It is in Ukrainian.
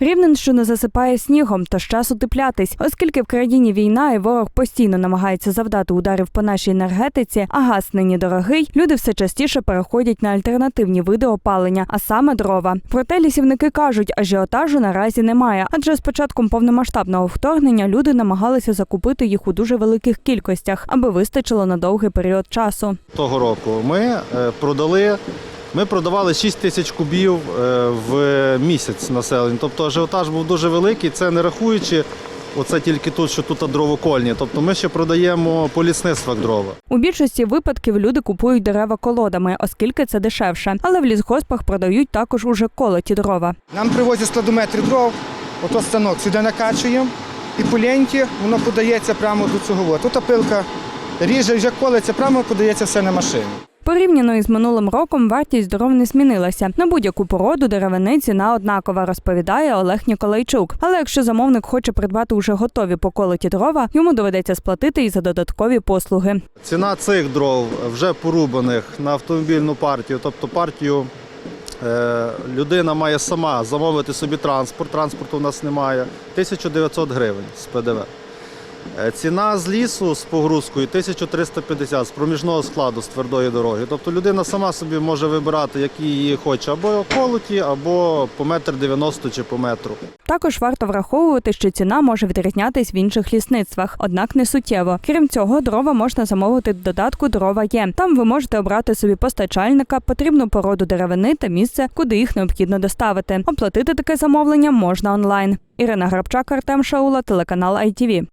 Рівненщину засипає снігом, тож час утеплятись, оскільки в країні війна і ворог постійно намагається завдати ударів по нашій енергетиці, а газ нині дорогий. Люди все частіше переходять на альтернативні види опалення, а саме дрова. Проте лісівники кажуть, ажіотажу наразі немає, адже з початком повномасштабного вторгнення люди намагалися закупити їх у дуже великих кількостях, аби вистачило на довгий період часу. того року ми е, продали. Ми продавали 6 тисяч кубів е, в місяць населення. Тобто ажіотаж був дуже великий, це не рахуючи оце тільки тут, що тут дровокольні. Тобто ми ще продаємо по лісництвах дрова. У більшості випадків люди купують дерева колодами, оскільки це дешевше. Але в лісгоспах продають також уже колоті дрова. Нам привозять складометри дров, ото станок сюди накачуємо, і поленьки воно подається прямо до цього. Тут пилка ріже, вже колиться, прямо подається все на машину. Порівняно із минулим роком вартість дров не змінилася. На будь-яку породу деревини ціна однакова, розповідає Олег Ніколайчук. Але якщо замовник хоче придбати уже готові поколоті дрова, йому доведеться сплатити і за додаткові послуги. Ціна цих дров вже порубаних на автомобільну партію, тобто партію е, людина має сама замовити собі транспорт. Транспорту у нас немає. 1900 гривень з ПДВ. Е, Ціна з лісу з погрузкою 1350 з проміжного складу з твердої дороги. Тобто людина сама собі може вибирати, які її хоче, або колоті, або по метр 90 чи по метру. Також варто враховувати, що ціна може відрізнятись в інших лісництвах, однак не суттєво. Крім цього, дрова можна замовити в додатку Дрова є. Там ви можете обрати собі постачальника, потрібну породу деревини та місце, куди їх необхідно доставити. Оплатити таке замовлення можна онлайн. Ірина Грабчак, Артем Шаула, телеканал ITV.